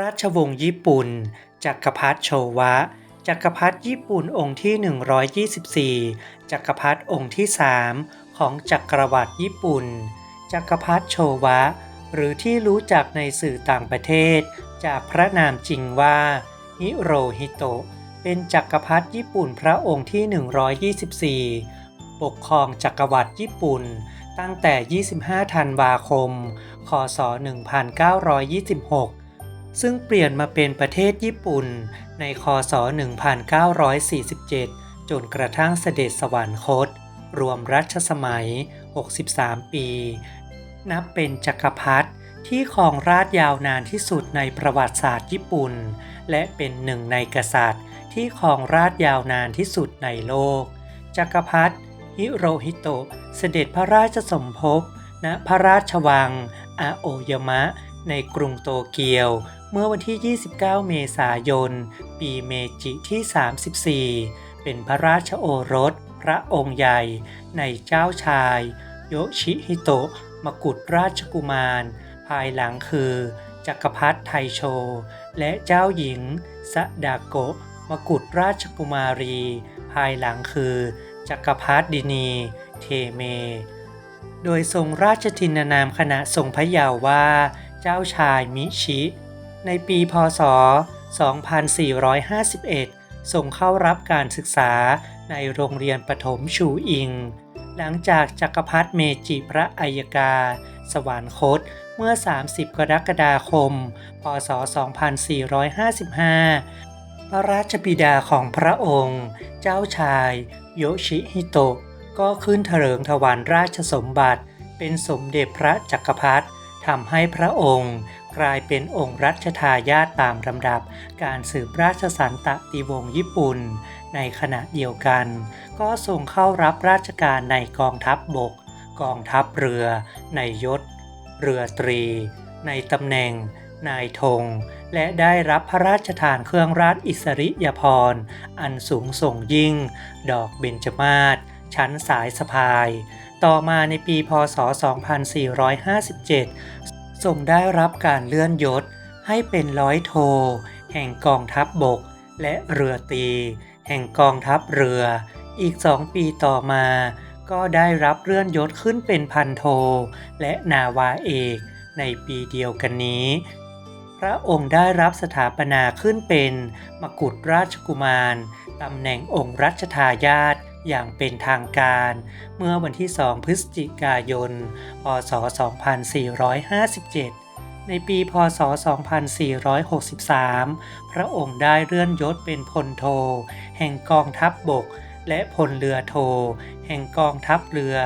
ราชวงศ์ญี่ปุ่น จักรพรรดิโชวะ จักรพรรดิญี่ปุ่นองค์ที่ 124 จักรพรรดิองค์ที่ 3 ของจักรวรรดิญี่ปุ่น จักรพรรดิโชวะ หรือที่รู้จักในสื่อต่างประเทศ จากพระนามจริงว่าฮิโรฮิโตะ เป็นจักรพรรดิญี่ปุ่นพระองค์ที่ 124 ปกครองจักรวรรดิญี่ปุ่น ตั้งแต่ 25 ธันวาคม คศ 1926 ซึ่งเปลี่ยนมาเป็นประเทศญี่ปุ่นในคศ 1947 จนกระทั่งเสด็จสวรรคต รวมรัชสมัย 63 ปี นับเป็นจักรพรรดิที่ครองราชยาวนานที่สุดในประวัติศาสตร์ญี่ปุ่น และเป็นหนึ่งในกษัตริย์ ที่ครองราชยาวนานที่สุดในโลก จักรพรรดิฮิโรฮิโตะเสด็จพระราชสมภพณพระราชวังอาโอยามะ ในกรุงโตเกียว เมื่อวันที่ 29 เมษายน ปีเมจิที่ 34 เป็นพระราชโอรส พระองค์ใหญ่ในเจ้าชาย โยชิฮิโตะมกุฎราชกุมาร ภายหลังคือ จักรพรรดิไทโช และเจ้าหญิงสะดาโกะมกุฎราชกุมารี ภายหลังคือ จักรพรรดินี เทเม โดยทรงราชทินานามขณะทรงพระเยาว์ว่า เจ้าชายมิชิ ในปีพศ 2451ทรงเข้ารับการศึกษาในโรงเรียนประถมชูอิง หลังจากจักรพรรดิเมจิพระอัยกา สวรรคตเมื่อ 30 กรกฎาคม พศ 2455 พระราชบิดาของพระองค์ เจ้าชาย โยชิฮิโตะก็ขึ้นเถลิงถวานราชสมบัติ เป็นสมเด็จพระจักรพรรดิทำให้พระองค์ กลายเป็นองค์รัชทายาทตามลำดับ การสืบราชสันตติวงศ์ญี่ปุ่น ในขณะเดียวกัน ก็ทรงเข้ารับราชการในกองทัพบบก กองทัพเรือ ในยศ เรือตรี ในตำแหน่ง นายธง และได้รับพระราชทานเครื่องราชอิสริยาภรอันสูงส่งยิ่ง ดอกเบญจมาศชั้นสายสะพาย ต่อมาในปีพศ 2457 ทรงได้รับการเลื่อนยศให้เป็นร้อยโท แห่งกองทัพบบก และเรือตี แห่งกองทัพเรือ อีกสองปีต่อมา ก็ได้รับเลื่อนยศขึ้นเป็นพันโท และนาวาเอกในปีเดียวกันนี้ พระองค์ได้รับสถาปนาขึ้นเป็นมกุฎราชกุมารตำแหน่งองค์รัชทายาท อย่างเป็นทางการเมื่อวันที่ 2 พฤศจิกายน พศ 2457 ในปี พศ 2463 พระองค์ได้เลื่อนยศเป็นพลโท แห่งกองทัพบบก และพลเรือโท แห่งกองทัพเรือ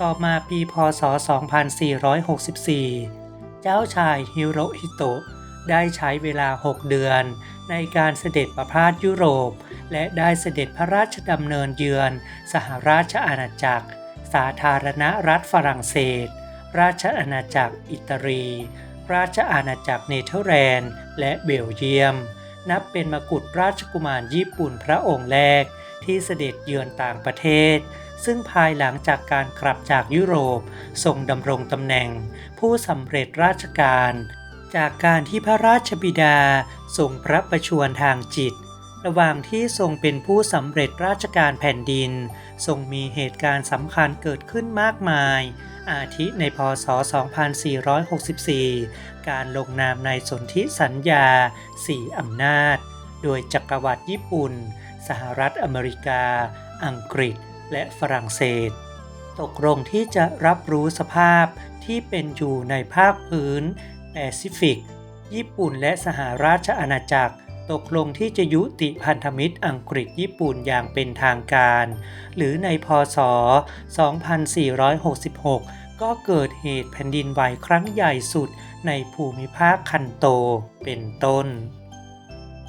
ต่อมาปี พศ 2464 เจ้าชายฮิโรฮิโตะได้ใช้เวลา 6 เดือน ในการเสด็จประพาสยุโรป และได้เสด็จพระราชดำเนินเยือน สหราชอาณาจักร สาธารณรัฐฝรั่งเศส ราชอาณาจักรอิตาลี ราชอาณาจักรเนเธอร์แลนด์ และเบลเยียม นับเป็นมกุฎราชกุมารญี่ปุ่นพระองค์แรก ที่เสด็จเยือนต่างประเทศซึ่งภายหลังจากการกลับจากยุโรปทรงดำรงตำแหน่ง ผู้สำเร็จราชการ จากการที่พระราชบิดา ทรงพระประชวรทางจิต ระหว่างที่ทรงเป็นผู้สำเร็จราชการแผ่นดิน ทรงมีเหตุการณ์สำคัญเกิดขึ้นมากมาย อาทิในพศ 2464 การลงนามในสนธิสัญญาสี่อำนาจ โดยจักรวรรดิญี่ปุ่น สหรัฐอเมริกา อังกฤษ และฝรั่งเศส ตกลงที่จะรับรู้สภาพที่เป็นอยู่ในภาคพื้นแปซิฟิก ญี่ปุ่นและสหราชอาณาจักร ตกลงที่จะยุติพันธมิตรอังกฤษญี่ปุ่นอย่างเป็นทางการ หรือในพศ 2466 ก็เกิดเหตุแผ่นดินไหวครั้งใหญ่สุดในภูมิภาคคันโตเป็นต้น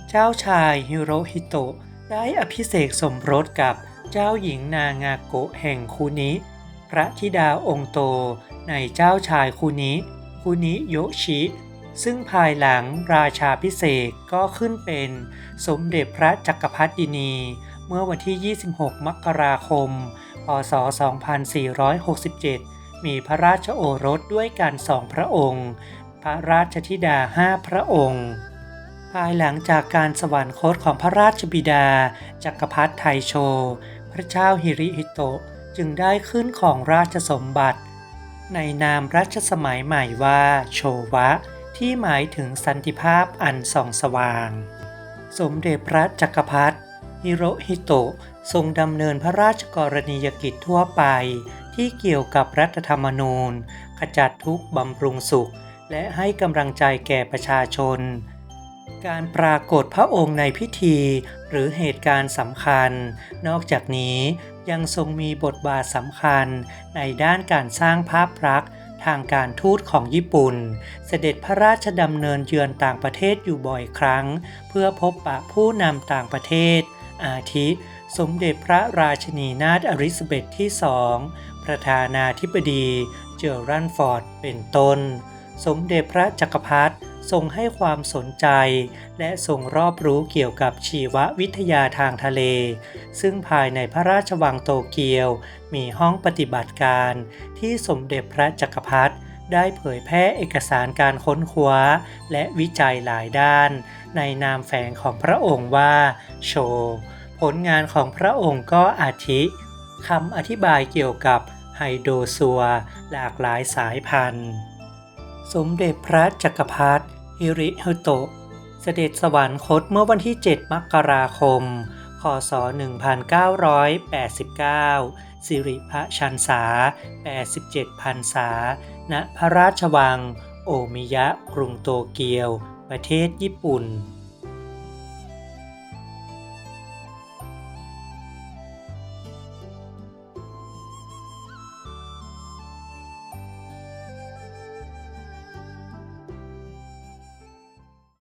เจ้าชายฮิโรฮิโตะได้อภิเษกสมรสกับเจ้าหญิงนางาโกะแห่งคุนิ พระธิดาองค์โตในเจ้าชายคุนิคุนิโยชิ ซึ่งภายหลังราชาพิเศษก็ขึ้นเป็นสมเด็จพระจักรพรรดินี เมื่อวันที่ 26 มกราคม พศ 2467 มีพระราชโอรสด้วยกันสองพระองค์ พระราชธิดาห้าพระองค์ ภายหลังจากการสวรรคตของพระราชบิดา จักรพรรดิไทโช พระเจ้าฮิริฮิโตะจึงได้ขึ้นของราชสมบัติ ในนามรัชสมัยใหม่ว่าโชวะ ที่หมายถึงสันติภาพอันส่องสว่าง สมเด็จพระจักรพรรดิฮิโรฮิโตะทรงดำเนินพระราชกรณียกิจทั่วไป ที่เกี่ยวกับรัฐธรรมนูญ ขจัดทุกข์บำรุงสุข และให้กำลังใจแก่ประชาชน การปรากฏพระองค์ในพิธีหรือเหตุการณ์สำคัญ นอกจากนี้ยังทรงมีบทบาทสำคัญในด้านการสร้างภาพลักษณ์ ทางการทูตของญี่ปุ่น เสด็จพระราชดำเนินเยือนต่างประเทศอยู่บ่อยครั้ง เพื่อพบปะผู้นำต่างประเทศ อาทิ สมเด็จพระราชนีนาถอลิซาเบธที่สองประธานาธิบดีเจอรันฟอร์ดเป็นต้น สมเด็จพระจักรพรรดิทรงให้ความสนใจ และทรงรอบรู้เกี่ยวกับชีววิทยาทางทะเล ซึ่งภายในพระราชวังโตเกียว มีห้องปฏิบัติการ ที่สมเด็จพระจักรพรรดิได้เผยแพร่เอกสารการค้นคว้า และวิจัยหลายด้าน ในนามแฝงของพระองค์ว่า โช ผลงานของพระองค์ก็อาทิคำอธิบายเกี่ยวกับไฮโดรซัวหลากหลายสายพันธุ์ สมเด็จพระจักรพรรดิฮิริโฮโตะ เสด็จสวรรคตเมื่อวันที่ 7 มกราคม คศ 1989 สิริพระชันษา 87พรรษา ณ พระราชวัง โอมิยะกรุงโตเกียว ประเทศญี่ปุ่น